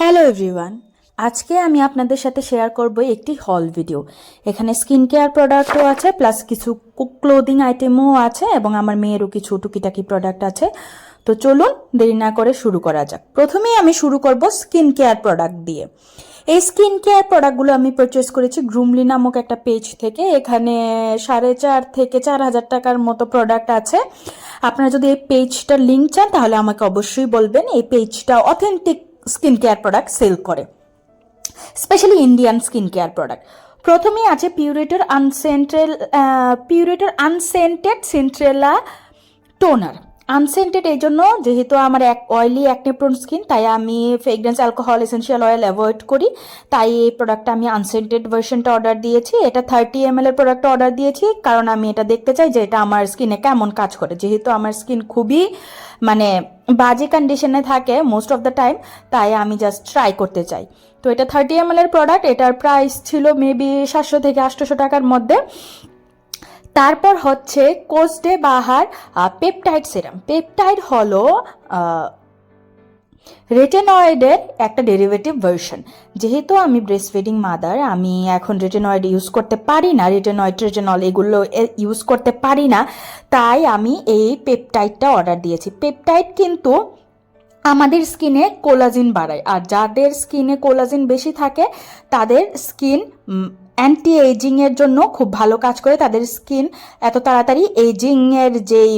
Hello everyone আজকে আমি আপনাদের সাথে শেয়ার করব একটি হল ভিডিও এখানে স্কিন কেয়ার প্রোডাক্টও আছে প্লাস কিছু ক্লোদিং আইটেমও আছে এবং আমার মেয়েরও কিছু টুকিটাকি প্রোডাক্ট আছে। তো চলুন দেরি না করে শুরু করা যাক। প্রথমেই আমি শুরু করব স্কিন কেয়ার প্রোডাক্ট দিয়ে। এই স্কিন কেয়ার প্রোডাক্টগুলো আমি পারচেস করেছি গ্রুমলি নামক একটা পেজ থেকে। এখানে সাড়ে চার থেকে চার হাজার টাকার মতো প্রোডাক্ট আছে। আপনারা যদি এই পেজটার লিঙ্ক চান তাহলে আমাকে অবশ্যই বলবেন। এই পেজটা authentic skin care product sale করে। Specially Indian skin care product. প্রথমেই আছে পিউরেটর আনসেন্ট্রেল পিউরেটার আনসেন্টেড সেন্ট্রেলা টোনার। আনসেন্টেড এই জন্য যেহেতু আমার এক অয়েলি অ্যাকনেপ্রোন স্কিন তাই আমি fragrance alcohol essential oil avoid করি। তাই এই প্রোডাক্টটা আমি আনসেন্টেড ভার্সনটা অর্ডার দিয়েছি। এটা থার্টি এম এর প্রোডাক্টটা অর্ডার দিয়েছি, কারণ আমি এটা দেখতে চাই যে এটা আমার স্কিনে কেমন কাজ করে। যেহেতু আমার স্কিন খুবই মানে বাজে কন্ডিশনে থাকে মোস্ট অফ দ্য টাইম তাই আমি জাস্ট ট্রাই করতে চাই। তো এটা থার্টি এম এর প্রোডাক্ট এটার প্রাইস ছিল মেবি সাতশো থেকে আটশোশো টাকার মধ্যে। তারপর হচ্ছে কোস্টে বাহার পেপটাইড সিরাম। পেপটাইড হলো রেটেনয়েডের একটা ডেরিভেটিভ ভার্সন যেহেতু আমি ব্রেস্ট ফিডিং মাদার আমি এখন রেটেনয়েড ইউজ করতে পারি না রেটেনয়েড রেটেনল এগুলো ইউজ করতে পারি না, তাই আমি এই পেপটাইডটা অর্ডার দিয়েছি। পেপটাইড কিন্তু আমাদের স্কিনে কোলাজিন বাড়ায়, আর যাদের স্কিনে কোলাজিন বেশি থাকে, তাদের স্কিন অ্যান্টি এজিং এর জন্য খুব ভালো কাজ করে তাদের স্কিন এত তাড়াতাড়ি এজিং এর যেই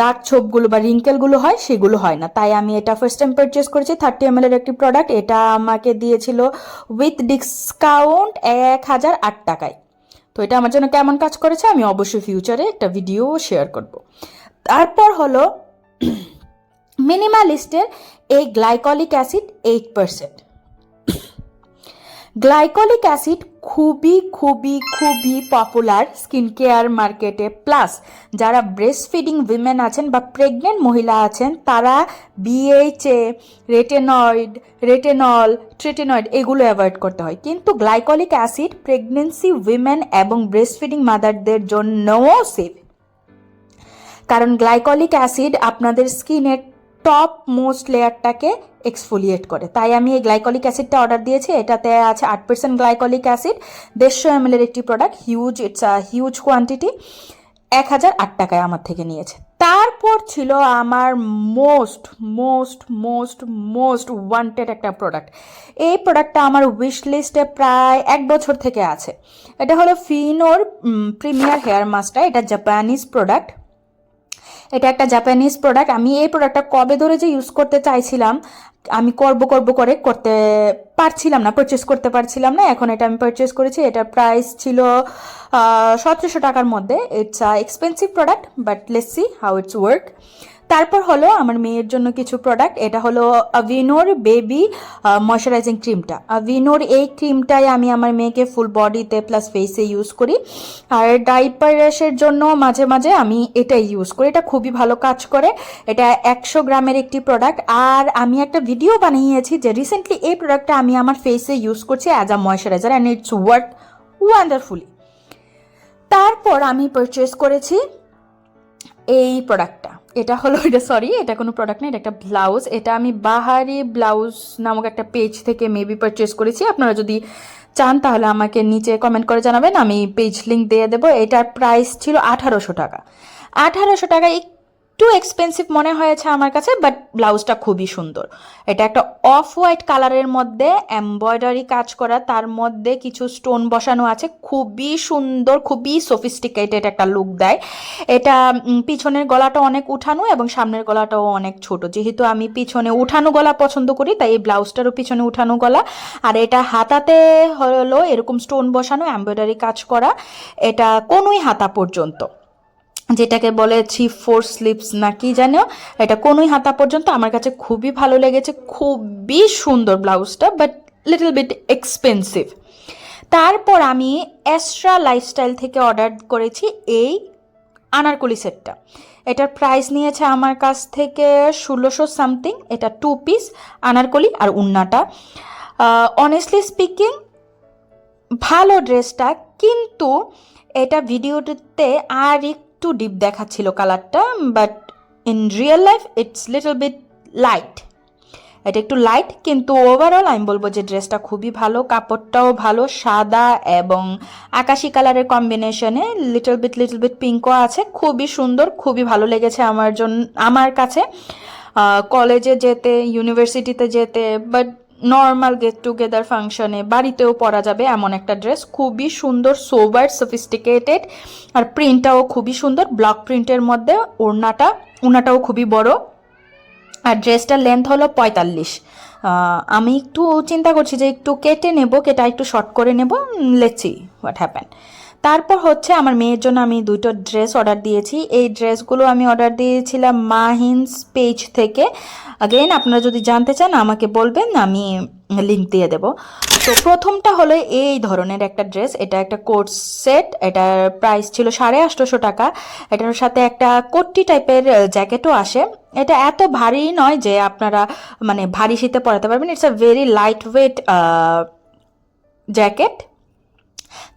দাগ ছোপগুলো বা রিঙ্কেলগুলো হয়, সেগুলো হয় না। তাই আমি এটা ফার্স্ট টাইম পারচেস করেছি থার্টি এম এর একটি প্রোডাক্ট এটা আমাকে দিয়েছিল উইথ ডিসকাউন্ট এক হাজার আট টাকায়। তো এটা আমার জন্য কেমন কাজ করেছে, আমি অবশ্যই ফিউচারে একটা ভিডিও শেয়ার করব। তারপর হলো মিনিমালিস্টের এই glycolic acid eight percent glycolic acid খুবই খুবই খুবই পপুলার স্কিন কেয়ার মার্কেটে প্লাস যারা ব্রেস্ট ফিডিং উইমেন আছেন বা প্রেগনেন্ট মহিলা আছেন, তারা বিএইচএ রেটেনয়েড রেটেনল ট্রেটেনয়েড এগুলো অ্যাভয়েড করতে হয়। কিন্তু গ্লাইকলিক অ্যাসিড প্রেগনেন্সি উইমেন এবং ব্রেস্ট ফিডিং মাদারদের জন্যও সেফ কারণ গ্লাইকলিক অ্যাসিড আপনাদের স্কিনের টপ মোস্ট লেয়ারটাকে এক্সফোলিয়েট করে। তাই আমি এই গ্লাইকলিক অ্যাসিডটা অর্ডার দিয়েছি। এটাতে আছে আট পার্সেন্ট গ্লাইকলিক অ্যাসিড দেড়শো এম এর একটি product huge it's huge quantity এক হাজার আট টাকায় আমার থেকে নিয়েছে। তারপর ছিল আমার most most most most wanted একটা প্রোডাক্ট এই প্রোডাক্টটা আমার উইশ লিস্টে প্রায় এক বছর থেকে আছে। এটা হলো ফিনোর প্রিমিয়ার হেয়ার মাস্কটা এটা জাপানিজ প্রোডাক্ট এটা একটা জাপানিজ প্রোডাক্ট আমি এই প্রোডাক্টটা কবে ধরে যে ইউজ করতে চাইছিলাম আমি করব করব করে করতে পারছিলাম না পারচেস করতে পারছিলাম না। এখন এটা আমি পারচেস করেছি। এটার প্রাইস ছিল সতেরোশো টাকার মধ্যে। It's a expensive product but let's see how it's work তারপর হলো আমার মেয়ের জন্য কিছু প্রোডাক্ট এটা হলো আভিনোর বেবি ময়শ্চারাইজিং ক্রিমটা আভিনোর এই ক্রিমটাই আমি আমার মেয়েকে ফুল বডিতে প্লাস ফেসে ইউজ করি। আর ডাইপার র্যাশের জন্য মাঝে মাঝে আমি এটাই ইউজ করি। এটা খুবই ভালো কাজ করে। এটা একশো গ্রামের একটি প্রোডাক্ট আর আমি একটা ভিডিও বানিয়েছি যে রিসেন্টলি এই প্রোডাক্টটা আমি আমার ফেসে ইউজ করছি as a moisturiser and it's work wonderfully তারপর আমি পারচেস করেছি এই প্রোডাক্টটা এটা হলো, এটা সরি এটা কোনো প্রোডাক্ট না, এটা একটা ব্লাউজ এটা আমি বাহারি ব্লাউজ নামক একটা পেজ থেকে মেবি পারচেস করেছি। আপনারা যদি চান তাহলে আমাকে নিচে কমেন্ট করে জানাবেন। আমি পেজ লিঙ্ক দিয়ে দেবো। এটার প্রাইস ছিল আঠারোশো টাকা। আঠারোশো টাকা একটু এক্সপেন্সিভ মনে হয়েছে আমার কাছে বাট ব্লাউজটা খুবই সুন্দর। এটা একটা অফ হোয়াইট কালারের মধ্যে এমব্রয়ডারি কাজ করা, তার মধ্যে কিছু স্টোন বসানো আছে, খুবই সুন্দর, খুবই সফিস্টিকেটেড একটা লুক দেয়। এটা পিছনের গলাটা অনেক উঠানো এবং সামনের গলাটাও অনেক ছোট। যেহেতু আমি পিছনে উঠানো গলা পছন্দ করি, তাই এই ব্লাউজটারও পিছনে উঠানো গলা। আর এটা হাতাতে হলো এরকম স্টোন বসানো এমব্রয়ডারি কাজ করা। এটা কোনোই হাতা পর্যন্ত। যেটাকে বলে চিফ ফোর স্লিপস না কি জানো? এটা কোনোই হাতা পর্যন্ত আমার কাছে খুবই ভালো লেগেছে, খুবই সুন্দর ব্লাউজটা বাট লিটল বিট এক্সপেন্সিভ তারপর আমি এক্সট্রা লাইফস্টাইল থেকে অর্ডার করেছি এই আনারকলি সেটটা এটার প্রাইস নিয়েছে আমার কাছ থেকে ষোলোশো সামথিং এটা টু পিস আনারকলি আর উন্নাটা। অনেস্টলি স্পিকিং ভালো ড্রেসটা কিন্তু এটা ভিডিওটিতে আর একটু ডিপ দেখাচ্ছিল কালারটা but in real life it's little bit light এটা একটু লাইট কিন্তু ওভারঅল আমি বলব যে ড্রেসটা খুবই ভালো, কাপড়টাও ভালো, সাদা এবং আকাশি কালারের কম্বিনেশনে লিটল বিট লিটল বিট পিঙ্কও আছে, খুবই সুন্দর, খুবই ভালো লেগেছে আমার জন্য আমার কাছে। কলেজে যেতে ইউনিভার্সিটিতে যেতে বাট নর্মাল গেট টুগেদার ফাংশনে বাড়িতেও পরা যাবে এমন একটা ড্রেস খুবই সুন্দর সোবার সফিস্টিকেটেড আর প্রিন্টটাও খুবই সুন্দর ব্লক প্রিন্টের মধ্যে ওড়নাটা, ওড়নাটাও খুবই বড়। আর ড্রেসটার লেন্থ হলো পঁয়তাল্লিশ। আমি একটু চিন্তা করছি যে একটু কেটে নেব, কেটা একটু শর্ট করে নেব লেটসি হোয়াট হ্যাপেন তারপর হচ্ছে আমার মেয়ের জন্য আমি দুটো ড্রেস অর্ডার দিয়েছি। এই ড্রেসগুলো আমি অর্ডার দিয়েছিলাম মাহিন্স পেজ থেকে। আগেন আপনারা যদি জানতে চান, আমাকে বলবেন, আমি লিঙ্ক দিয়ে দেব। তো প্রথমটা হলো এই ধরনের একটা ড্রেস এটা একটা কোট সেট এটার প্রাইস ছিল সাড়ে আটশোশো টাকা। এটার সাথে একটা কোট্টি টাইপের জ্যাকেটও আসে। এটা এত ভারী নয় যে আপনারা মানে ভারী শীতে পরাতে পারবেন। It's a very light weight jacket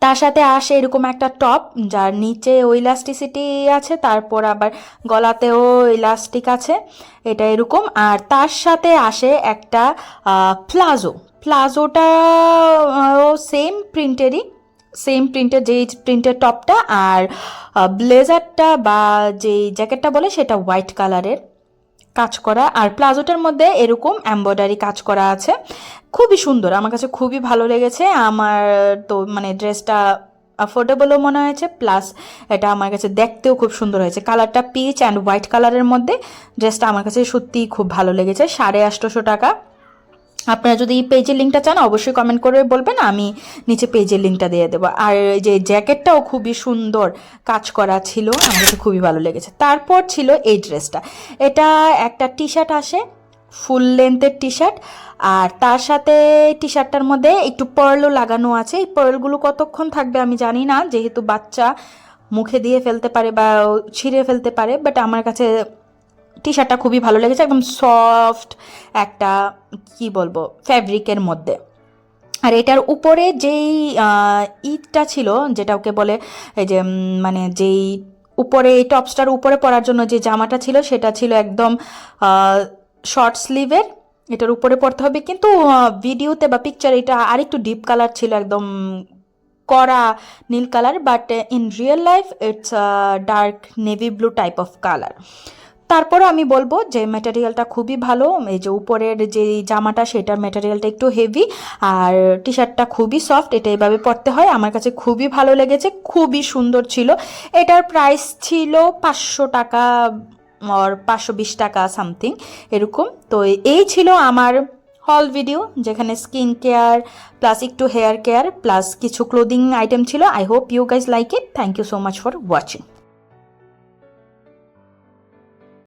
তার সাথে আসে এরকম একটা টপ যার নিচে ও ইলাস্টিসিটি আছে, তারপর আবার গলাতেও ইলাস্টিক আছে, এটা এরকম। আর তার সাথে আসে একটা প্লাজো প্লাজোটা সেম প্রিন্টেরই সেম প্রিন্টের যেই প্রিন্টের টপটা আর ব্লেজারটা বা যেই জ্যাকেটটা বলে, সেটা হোয়াইট কালারের কাজ করা। আর প্লাজোটার মধ্যে এরকম এম্ব্রয়ডারি কাজ করা আছে। খুবই সুন্দর, আমার কাছে খুবই ভালো লেগেছে। আমার তো মানে ড্রেসটা অ্যাফোর্ডেবলও মনে হয়েছে প্লাস এটা আমার কাছে দেখতেও খুব সুন্দর হয়েছে। কালারটা পিচ অ্যান্ড হোয়াইট কালারের মধ্যে ড্রেসটা আমার কাছে সত্যিই খুব ভালো লেগেছে, সাড়ে আটশোশো টাকা। আপনারা যদি পেজের লিঙ্কটা চান, অবশ্যই কমেন্ট করে বলবেন, আমি নিচে পেজের লিঙ্কটা দিয়ে দেবো। আর যে জ্যাকেটটাও খুবই সুন্দর কাজ করা ছিল আমার কাছে খুবই ভালো লেগেছে। তারপর ছিল এই ড্রেসটা এটা একটা টি শার্ট আসে ফুল লেন্থের টি শার্ট আর তার সাথে টি শার্টটার মধ্যে একটু পার্লও লাগানো আছে। এই পার্লগুলো কতক্ষণ থাকবে আমি জানি না, যেহেতু বাচ্চা মুখে দিয়ে ফেলতে পারে বা ছিঁড়ে ফেলতে পারে বাট আমার কাছে টি শার্টটা খুবই ভালো লেগেছে একদম সফট একটা, কি বলব ফ্যাব্রিকের মধ্যে। আর এটার উপরে যেই ঈদটা ছিল, যেটা ওকে বলে এই যে মানে যেই উপরে, এই টপসটার উপরে পরার জন্য যে জামাটা ছিল, সেটা ছিল একদম শর্ট স্লিভের এটার উপরে পড়তে হবে। কিন্তু ভিডিওতে বা পিকচার এটা আরেকটু ডিপ কালার ছিল, একদম কড়া নীল colour but in real life it's dark navy blue type of colour তারপরও আমি বলব যে ম্যাটেরিয়ালটা খুবই ভালো। এই যে উপরের যে জামাটা, সেটার ম্যাটেরিয়ালটা একটু হেভি আর টি শার্টটা খুবই সফট এটা এভাবে পরতে হয়। আমার কাছে খুবই ভালো লেগেছে, খুবই সুন্দর ছিল। এটার প্রাইস ছিল পাঁচশো টাকা আর পাঁচশো বিশ টাকা সামথিং এরকম। তো এই ছিল আমার হল ভিডিও যেখানে স্কিন কেয়ার প্লাস একটু হেয়ার কেয়ার প্লাস কিছু ক্লোদিং আইটেম ছিল। I hope you guys like it thank you so much for watching